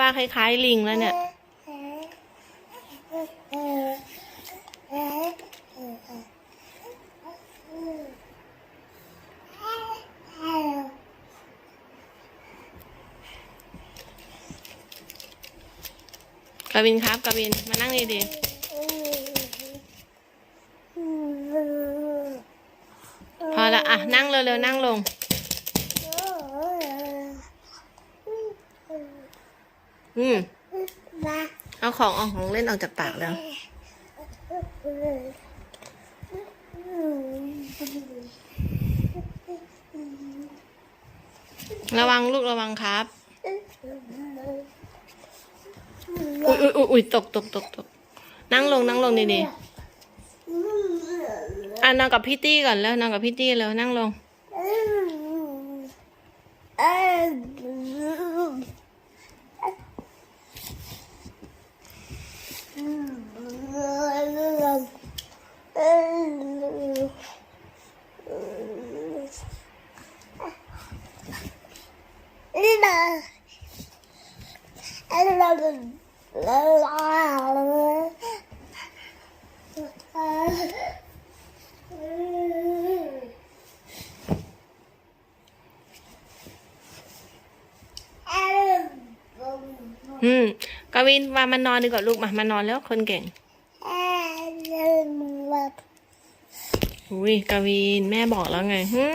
ว่าคล้ายๆลิงแล้วเนี่ยกวินครับกวิน มานั่งดีๆพอละอะ นั่งเร็วๆนั่งลง อืมเอาของเอาของเล่นออกจากปากแล้ว ระวังลูกระวังครับ อุ้ยอุ้ยอุ๊ยอุ้ยตกตกตกตกนั่งลงนั่งลงดีๆอะนอนกับพี่ตี้ก่อนแล้วนอนกับพี่ตี้แล้วนั่งลง อืมกวินมามานอนดีกว่าลูกมามานอนแล้วคนเก่ง อุ้ยกวินแม่บอกแล้วไงฮึ